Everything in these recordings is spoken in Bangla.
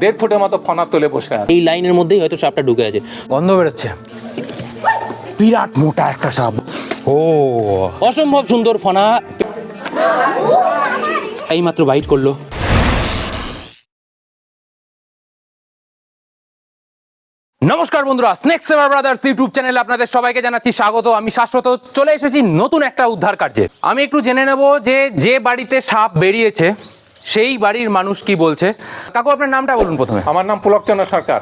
দেড় ফুটের মতো ফনা তুলে বসে আছে। এই লাইনের মধ্যেই হয়তো সাপটা ঢুকে আছে। গন্ধ বেরোচ্ছে। বিরাট মোটা একটা সাপ। ও। অসম্ভব সুন্দর ফনা। এই মাত্র বাইট করল। নমস্কার বন্ধুরা স্নেক সেভার ব্রাদার্স ইউটিউব চ্যানেলে আপনাদের সবাইকে জানাচ্ছি স্বাগত। আমি শাশ্বত চলে এসেছি নতুন একটা উদ্ধার কার্যে। আমি একটু জেনে নেব যে যে বাড়িতে সাপ বেরিয়েছে সেই বাড়ির মানুষ কি বলছে? কাকু আপনার নামটা বলুন প্রথমে। আমার নাম পুলকচন্দ্র সরকার।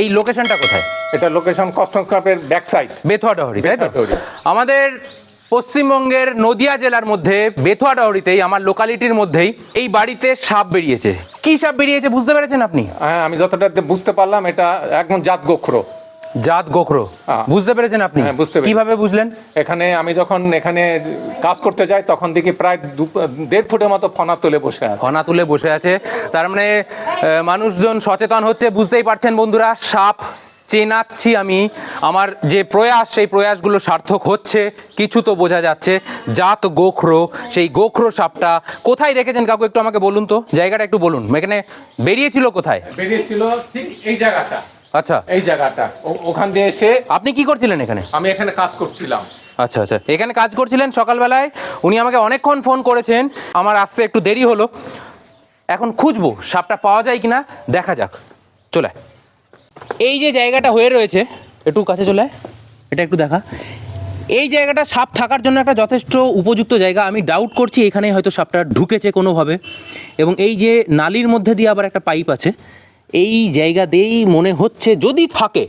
এই লোকেশনটা কোথায়? এটা লোকেশন কস্টমস ক্লাবের ব্যাক সাইড বেথুয়া ডহরি তাই তো? আমাদের পশ্চিমবঙ্গের নদিয়া জেলার মধ্যে বেথুয়া ডহরিতেই আমার লোকালিটির মধ্যেই এই বাড়িতে সাপ বেরিয়েছে। কি সাপ বেরিয়েছে বুঝতে পেরেছেন আপনি? হ্যাঁ আমি যতটা বুঝতে পারলাম এটা একদম জাত গোখরো জাত গোখরো। বুঝতে পেরেছেন আপনি? হ্যাঁ, বুঝতে। কীভাবে বুঝলেন? এখানে আমি যখন এখানে কাজ করতে যাই তখন দেখি প্রায় দেড় ফুটের মতো ফনা তুলে বসে আছে। ফনা তুলে বসে আছে। তার মানে মানুষজন সচেতন হচ্ছে বুঝতেই পারছেন বন্ধুরা সাপ চেনাচ্ছি আমি। আমার যে প্রয়াস সেই প্রয়াসগুলো সার্থক হচ্ছে কিছু তো বোঝা যাচ্ছে। জাত গোখরো সেই গোখরো সাপটা কোথায় দেখেছেন? কাকু একটু আমাকে বলুন তো। জায়গাটা একটু বলুন। এখানে বেরিয়েছিল কোথায়? বেরিয়েছিল ঠিক এই জায়গাটা। আচ্ছা। এই জায়গাটা। ওখান দিয়ে এসে আপনি কি করছিলেন এখানে? আমি এখানে কাজ করছিলাম। আচ্ছা আচ্ছা। এখানে কাজ করছিলেন সকালবেলায়? উনি আমাকে অনেকক্ষণ ফোন করেছেন। আমার আসতে একটু দেরি হলো। এখন খুঁজবো সাপটা পাওয়া যায় কিনা। দেখা যাক। চলে এই যে জায়গাটা হয়ে রয়েছে একটু কাছে চলে এটা একটু দেখা। এই জায়গাটা সাপ থাকার জন্য একটা যথেষ্ট উপযুক্ত জায়গা। আমি ডাউট করছি এখানেই হয়তো সাপটা ঢুকেছে কোনোভাবে। এবং এই যে নালির মধ্যে দিয়ে আবার একটা পাইপ আছে। এই জায়গা দিয়েই মনে হচ্ছে যদি থাকে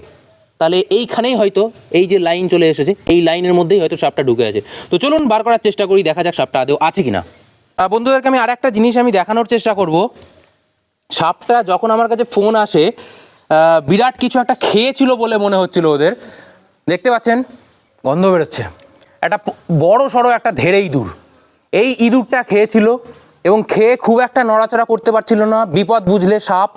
তাহলে এইখানেই হয়তো এই যে লাইন চলে এসেছে এই লাইনের মধ্যেই হয়তো সাপটা ঢুকে আছে। তো চলুন বার করার চেষ্টা করি দেখা যাক সাপটা আদৌ আছে কিনা। আহ, বন্ধুদেরকে আমি আর একটা জিনিস আমি দেখানোর চেষ্টা করব। সাপটা যখন আমার কাছে ফোন আসে বিরাট কিছু একটা খেয়েছিল বলে মনে হচ্ছিল ওদের। দেখতে পাচ্ছেন? গন্ধ বেরোচ্ছে। একটা বড় সড়ো একটা ধেড়ে ইঁদুর। এই ইঁদুরটা খেয়েছিল এবং খেয়ে খুব একটা নড়াচড়া করতে পারছিল না। বিপদ বুঝলে সাপ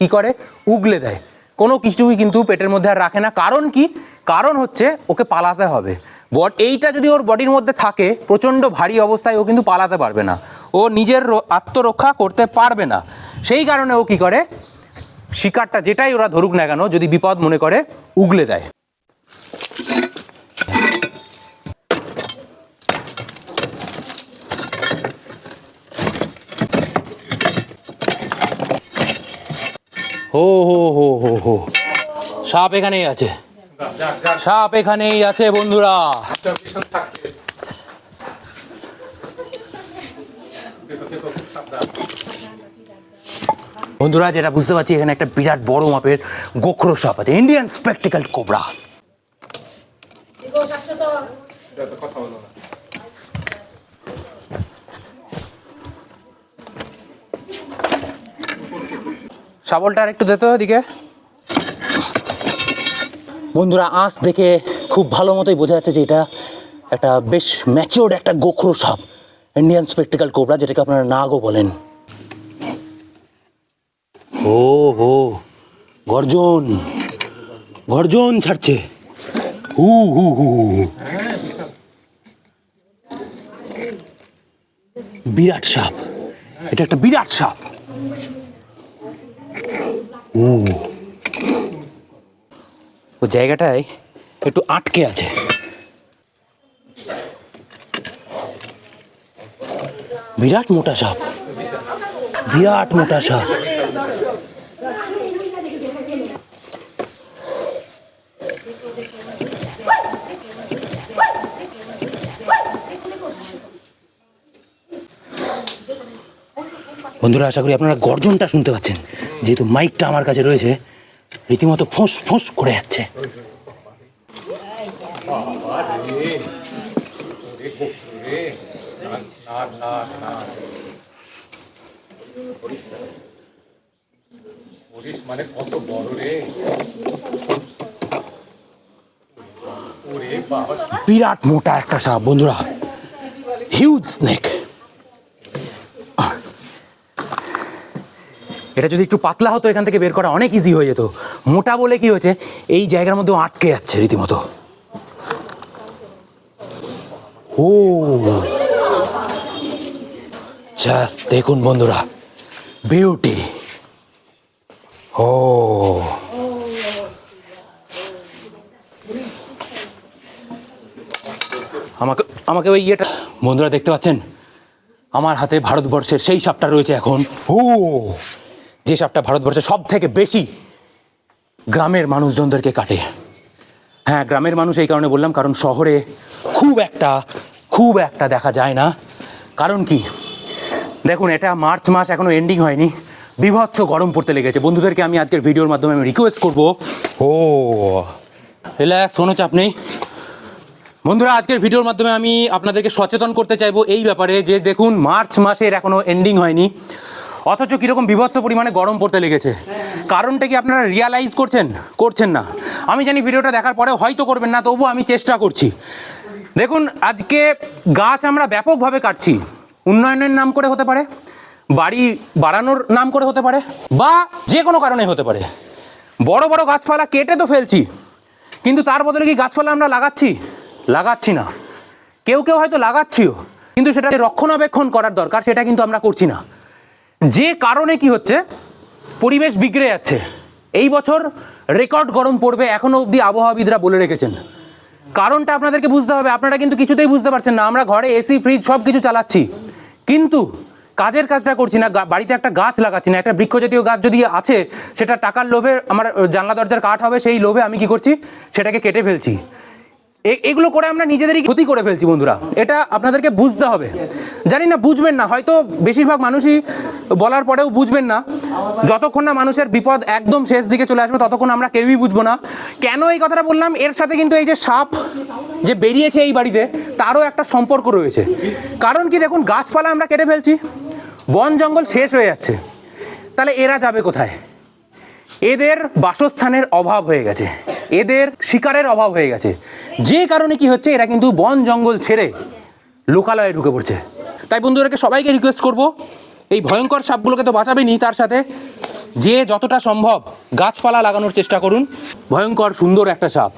কি করে? উগলে দেয়। কোনো কিছুই কিন্তু পেটের মধ্যে আর রাখে না। কারণ কি? কারণ হচ্ছে ওকে পালাতে হবে। বট এইটা যদি ওর বডির মধ্যে থাকে, প্রচণ্ড ভারী অবস্থায় ও কিন্তু পালাতে পারবে না। ও নিজের আত্মরক্ষা করতে পারবে না। সেই কারণে ও কি করে? শিকারটা যেটাই ওরা ধরুক না কেন, যদি বিপদ মনে করে, উগলে দেয়। হো হো হো হো হো। সাপ এখানেই আছে। সাপ এখানেই আছে বন্ধুরা। বন্ধুরা যেটা বুঝতে পারছি এখানে একটা বিরাট বড় মাপের গোখরো সাপ আছে। ইন্ডিয়ান স্পেকটিক্যাল কোবরা কথা বলো না। শাবলটা আর একটু দিতে ওদিকে বন্ধুরা আঁশ দেখে খুব ভালো মতোই বোঝা যাচ্ছে যে এটা একটা বেশ ম্যাচিওর্ড একটা গোখরো সাপ ইন্ডিয়ান স্পেকটিক্যাল কোবরা যেটাকে আপনারা নাগও বলেন। ও হো গর্জন গর্জন ছাড়ছে। হু হু হু হু। বিরাট সাপ এটা একটা বিরাট সাপ। ও জায়গাটায় একটু আটকে আছে। বিরাট মোটা সাপ। বিরাট মোটা সাপ। বন্ধুরা, আশা করি আপনারা গর্জনটা শুনতে পাচ্ছেন। যেহেতু মাইকটা আমার কাছে রয়েছে রীতিমতো ফোঁস ফোঁস করে যাচ্ছে। মানে কত বড় রে। বিরাট মোটা একটা সাপ বন্ধুরা। হিউজ স্নেক এটা যদি একটু পাতলা হতো, এখান থেকে বের করা অনেক ইজি হয়ে যেত। মোটা বলে কি হয়েছে? এই জায়গার মধ্যে আটকে যাচ্ছে রীতিমতো। ও। জাস্ট দেখুন বন্ধুরা বিউটি ও। আমাকে আমাকে ওই ইয়েটা, বন্ধুরা দেখতে পাচ্ছেন? আমার হাতে ভারতবর্ষের সেই সাপটা রয়েছে এখন। ও। যে সাপটা ভারতবর্ষের সব থেকে বেশি গ্রামের মানুষজনদেরকে কাটে। হ্যাঁ গ্রামের মানুষ এই কারণে বললাম, কারণ শহরে খুব একটা খুব একটা দেখা যায় না। কারণ কি? দেখুন, এটা মার্চ মাস এখনও এন্ডিং হয়নি। বিভৎস গরম পড়তে লেগেছে। বন্ধুদেরকে আমি আজকের ভিডিওর মাধ্যমে আমি রিকোয়েস্ট করব। ও রিল্যাক্স কোনো চাপ নেই। বন্ধুরা, আজকের ভিডিওর মাধ্যমে আমি আপনাদেরকে সচেতন করতে চাইব এই ব্যাপারে যে, দেখুন, মার্চ মাসের এখনও এন্ডিং হয়নি। অথচ কীরকম বিভৎস পরিমাণে গরম পড়তে লেগেছে। কারণটা কি আপনারা রিয়ালাইজ করছেন? করছেন না। আমি জানি ভিডিওটা দেখার পরে হয়তো করবেন না, তবুও আমি চেষ্টা করছি। দেখুন, আজকে গাছ আমরা ব্যাপকভাবে কাটছি। উন্নয়নের নাম করে হতে পারে, বাড়ি বাড়ানোর নাম করে হতে পারে, বা যে কোনো কারণে হতে পারে। বড় বড় গাছপালা কেটে তো ফেলছি, কিন্তু তার বদলে কি গাছপালা আমরা লাগাচ্ছি? লাগাচ্ছি না। কেউ কেউ হয়তো লাগাচ্ছিও, কিন্তু সেটা রক্ষণাবেক্ষণ করার দরকার, সেটা কিন্তু আমরা করছি না। যে কারণে কি হচ্ছে? পরিবেশ বিগড়ে যাচ্ছে। এই বছর রেকর্ড গরম পড়বে এখনও অবধি আবহাওয়াবিদরা বলে রেখেছেন। কারণটা আপনাদেরকে বুঝতে হবে, আপনারা কিন্তু কিছুতেই বুঝতে পারছেন না। আমরা ঘরে এসি, ফ্রিজ সব কিছু চালাচ্ছি। কিন্তু কাজের কাজটা করছি না বাড়িতে একটা গাছ লাগাচ্ছি না, একটা বৃক্ষ জাতীয় গাছ যদি আছে, সেটা টাকার লোভে আমার জানলা দরজার কাঠ হবে, সেই লোভে আমি কি করছি? সেটাকে কেটে ফেলছি। এগুলো করে আমরা নিজেদেরই ক্ষতি করে ফেলছি বন্ধুরা। এটা আপনাদেরকে বুঝতে হবে। জানি না, বুঝবেন না। হয়তো বেশিরভাগ মানুষই বলার পরেও বুঝবেন না। যতক্ষণ না মানুষের বিপদ একদম শেষ দিকে চলে আসবে, ততক্ষণ আমরা কেউই বুঝব না। কেন এই কথাটা বললাম? এর সাথে কিন্তু এই যে সাপ যে বেরিয়েছে এই বাড়িতে, তারও একটা সম্পর্ক রয়েছে। কারণ কি দেখুন, গাছপালা আমরা কেটে ফেলছি, বন জঙ্গল শেষ হয়ে যাচ্ছে। তাহলে এরা যাবে কোথায়? এদের বাসস্থানের অভাব হয়ে গেছে। এদের শিকারের অভাব হয়ে গেছে। যে কারণে কি হচ্ছে, এরা কিন্তু বন জঙ্গল ছেড়ে লোকালয়ে ঢুকে পড়ছে। তাই বন্ধুদেরকে সবাইকে রিকোয়েস্ট করব, এই ভয়ঙ্কর সাপগুলোকে তো বাঁচাবেনি তার সাথে। যে যতটা সম্ভব গাছপালা লাগানোর চেষ্টা করুন, ভয়ঙ্কর সুন্দর একটা সাপ।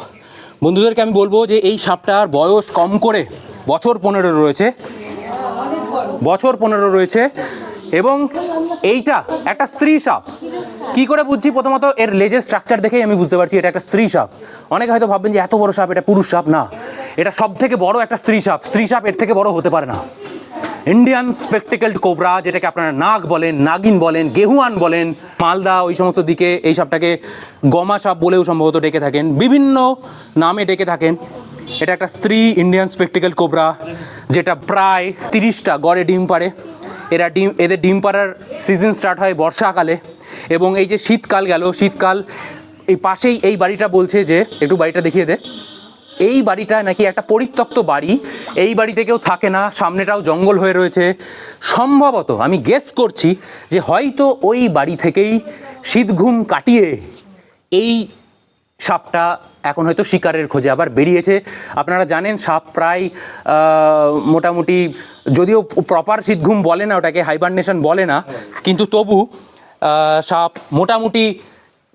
বন্ধুদেরকে আমি বলব যে এই সাপটার বয়স কম করে বছর পনেরো রয়েছে। বছর পনেরো রয়েছে। এবং এইটা একটা স্ত্রী সাপ। কি করে বুঝছি? প্রথমত এর লেজের স্ট্রাকচার দেখেই আমি বুঝতে পারছি এটা একটা স্ত্রী সাপ। অনেকে হয়তো ভাববেন যে এত বড় সাপ, এটা পুরুষ সাপ? না। এটা সব থেকে বড় একটা স্ত্রী সাপ। স্ত্রী সাপ এর থেকে বড় হতে পারে না। ইন্ডিয়ান স্পেকটিক্যালড কোবরা যেটাকে আপনারা নাগ বলেন, নাগিন বলেন, গেহুয়ান বলেন, মালদা, ওই সমস্ত দিকে এই সাপটাকে গমা সাপ বলেও সম্ভবত ডেকে থাকেন। বিভিন্ন নামে ডেকে থাকেন। এটা একটা স্ত্রী ইন্ডিয়ান স্পেকটিক্যাল কোবরা যেটা প্রায় তিরিশটা গড়ে ডিম পারে এরা ডিম, এদের ডিম পাড়ার সিজন স্টার্ট হয় বর্ষাকালে এবং এই যে শীতকাল গেল, শীতকাল, এই পাশেই এই বাড়িটা বলছে যে, একটু বাড়িটা দেখিয়ে দে। এই বাড়িটা নাকি একটা পরিত্যক্ত বাড়ি, এই বাড়িতে কেউ থাকে না, সামনেটাও জঙ্গল হয়ে রয়েছে। সম্ভবত, আমি গেস করছি যে হয়তো ওই বাড়ি থেকেই শীত ঘুম কাটিয়ে এই সাপটা এখন হয়তো শিকারের খোঁজে আবার বেরিয়েছে। আপনারা জানেন সাপ প্রায় মোটামুটি যদিও প্রপার সিদ্ধুম বলে না, ওটাকে হাইবারনেশন বলে না, কিন্তু তবু সাপ মোটামুটি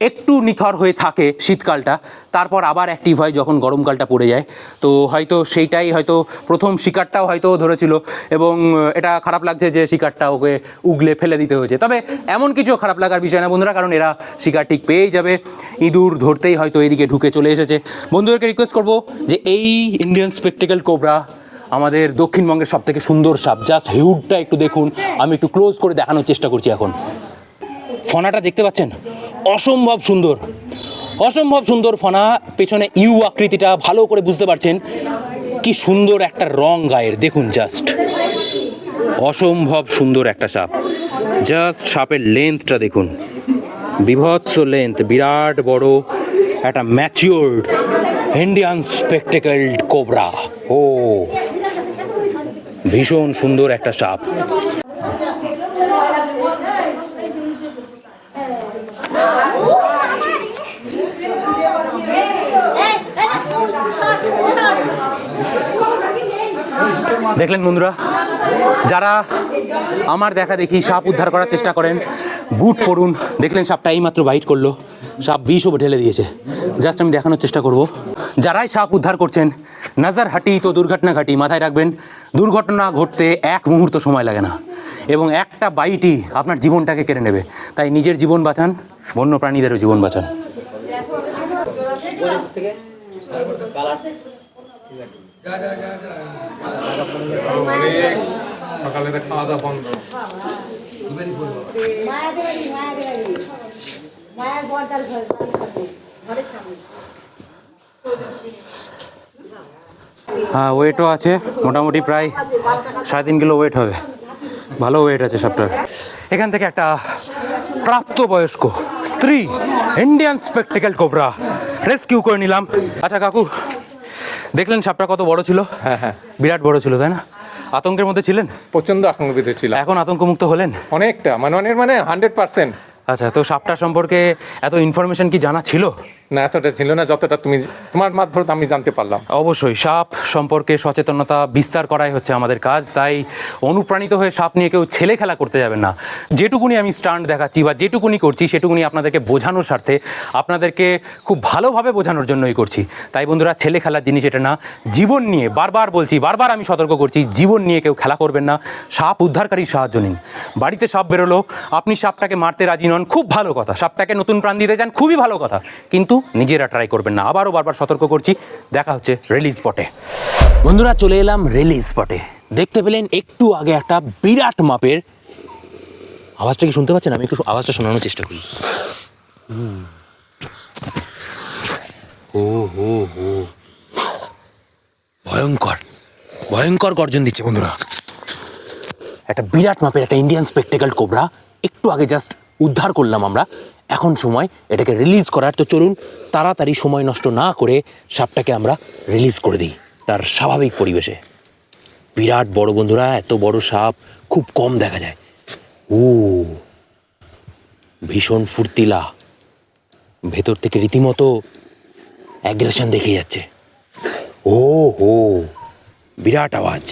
একটু নিথর হয়ে থাকে শীতকালটা, তারপর আবার অ্যাক্টিভ হয় যখন গরমকালটা পড়ে যায়। তো হয়তো সেইটাই হয়তো প্রথম শিকারটাও হয়তো ধরেছিল এবং এটা খারাপ লাগছে যে শিকারটা ওকে উগলে ফেলে দিতে হয়েছে। তবে এমন কিছু খারাপ লাগার বিষয় না বন্ধুরা, কারণ এরা শিকার ঠিক পেয়েই যাবে। ইঁদুর ধরতেই হয়তো এদিকে ঢুকে চলে এসেছে। বন্ধুদেরকে রিকোয়েস্ট করব যে এই ইন্ডিয়ান স্পেকটিক্যাল কোবরা আমাদের দক্ষিণবঙ্গের সব থেকে সুন্দর সাপ জাস্ট হিউডটা একটু দেখুন। আমি একটু ক্লোজ করে দেখানোর চেষ্টা করছি এখন। ফনাটা দেখতে পাচ্ছেন? অসম্ভব সুন্দর। অসম্ভব সুন্দর ফনা, পেছনে ইউ আকৃতিটা, ভালো করে বুঝতে পারছেন কি সুন্দর একটা রং গায়ের। দেখুন জাস্ট অসম্ভব সুন্দর একটা সাপ। জাস্ট সাপের লেন্থটা দেখুন। বিভৎস লেন্থ বিরাট বড়, একটা ম্যাচিওর্ড ইন্ডিয়ান স্পেকটেকেলড কোবরা ও। ভীষণ সুন্দর একটা সাপ। দেখলেন বন্ধুরা যারা আমার দেখা দেখি সাপ উদ্ধার করার চেষ্টা করেন বুট পরুন দেখলেন সাপটা এইমাত্র বাইট করল সাপ বিষ ওপর ঢেলে দিয়েছে। জাস্ট আমি দেখানোর চেষ্টা করব। যারাই সাপ উদ্ধার করছেন নজর হাঁটি তো দুর্ঘটনা ঘাটি মাথায় রাখবেন দুর্ঘটনা ঘটতে এক মুহূর্ত সময় লাগে না। এবং একটা বাইটই আপনার জীবনটাকে কেড়ে নেবে। তাই নিজের জীবন বাঁচান বন্য প্রাণীদেরও জীবন বাঁচান। সকালে খাওয়া দাওয়া বন্ধ হ্যাঁ ওয়েটও আছে মোটামুটি প্রায় সাড়ে তিন কিলো ওয়েট হবে। ভালো ওয়েট আছে সাপটার এখান থেকে একটা প্রাপ্তবয়স্ক স্ত্রী ইন্ডিয়ান স্পেকটিক্যাল কোবরা রেস্কিউ করে নিলাম। আচ্ছা কাকু দেখলেন সাপটা কত বড় ছিল? হ্যাঁ হ্যাঁ। বিরাট বড় ছিল তাই না? আতঙ্কের মধ্যে ছিলেন? প্রচণ্ড আতঙ্কিত ছিল। এখন আতঙ্কমুক্ত হলেন? অনেকটা মানে অনেক মানে হান্ড্রেড পার্সেন্ট আচ্ছা তো সাপটা সম্পর্কে এত ইনফরমেশন কি জানা ছিল? না, এতটা ছিল না যতটা তুমি তোমার মাধ্যমে আমি জানতে পারলাম। অবশ্যই, সাপ সম্পর্কে সচেতনতা বিস্তার করাই হচ্ছে আমাদের কাজ, তাই অনুপ্রাণিত হয়ে সাপ নিয়ে কেউ ছেলে খেলা করতে যাবেন না। যেটুকুনি আমি স্টান্ট দেখাচ্ছি বা যেটুকুনি করছি, সেটুকুনি আপনাদেরকে বোঝানোর স্বার্থে আপনাদেরকে খুব ভালোভাবে বোঝানোর জন্যই করছি। তাই বন্ধুরা, ছেলে খেলার জিনিস এটা না, জীবন নিয়ে বারবার বলছি, বারবার আমি সতর্ক করছি, জীবন নিয়ে কেউ খেলা করবেন না। সাপ উদ্ধারকারী সাহায্য নিন। বাড়িতে সাপ বেরোলো, আপনি সাপটাকে মারতে রাজি নন, খুব ভালো কথা। সাপটাকে নতুন প্রাণ দিতে চান, খুবই ভালো কথা। কিন্তু নিজেরা ট্রাই করবেন না। আবারও বারবার সতর্ক করছি। দেখা হচ্ছে রিলিজ স্পটে বন্ধুরা চলে এলাম রিলিজ স্পটে দেখতে পেলেন একটু আগে একটা বিরাট মাপের আওয়াজটা কি শুনতে পাচ্ছেন? আমি একটু আওয়াজটা শোনানোর চেষ্টা করি। ও হো হো ভয়ঙ্কর। ভয়ঙ্কর গর্জন দিচ্ছে বন্ধুরা। একটা বিরাট মাপের একটা ইন্ডিয়ান স্পেকটেকাল কোবরা একটু আগে জাস্ট উদ্ধার করলাম আমরা। এখন সময় এটাকে রিলিজ করার। তো চলুন, তাড়াতাড়ি সময় নষ্ট না করে সাপটাকে আমরা রিলিজ করে দিই, তার স্বাভাবিক পরিবেশে। বিরাট বড় বন্ধুরা, এত বড় সাপ, খুব কম দেখা যায়। ও, ভীষণ ফুর্তিলা। ভেতর থেকে রীতিমতো অ্যাগ্রেশন দেখে যাচ্ছে। ও, হো, বিরাট আওয়াজ।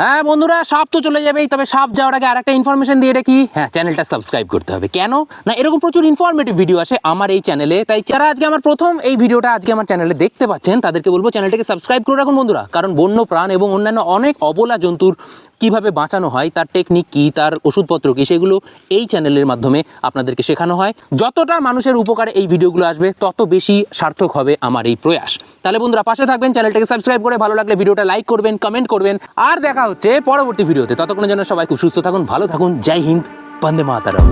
হ্যাঁ বন্ধুরা, সাপ তো চলে যাবেই, তবে সাপ যাওয়ার আগে আরেকটা ইনফরমেশন দিয়ে রাখি। হ্যাঁ চ্যানেলটা সাবস্ক্রাইব করতে হবে। কেন? না, এরকম প্রচুর ইনফরমেটিভ ভিডিও আসে আমার এই চ্যানেলে তাই যারা আজকে আমার প্রথম এই ভিডিওটা আজকে আমার চ্যানেলে দেখতে পাচ্ছেন, তাদেরকে বলব চ্যানেলটাকে সাবস্ক্রাইব করে রাখুন বন্ধুরা। কারণ বন্য প্রাণ এবং অন্যান্য অনেক অবলা জন্তুর কীভাবে বাঁচানো হয়, তার টেকনিক কি, তার ওষুধপত্র কি, সেগুলো এই চ্যানেলের মাধ্যমে আপনাদেরকে শেখানো হয়। যতটা মানুষের উপকারে এই ভিডিওগুলো আসবে, তত বেশি সার্থক হবে আমার এই প্রয়াস। তাহলে বন্ধুরা, পাশে থাকবেন চ্যানেলটাকে সাবস্ক্রাইব করে ভালো লাগলে ভিডিওটা লাইক করবেন কমেন্ট করবেন। আর দেখা হচ্ছে পরবর্তী ভিডিওতে। ততক্ষণের জন্য সবাই খুব সুস্থ থাকুন, ভালো থাকুন। জয় হিন্দ, বন্দে মাতারাম।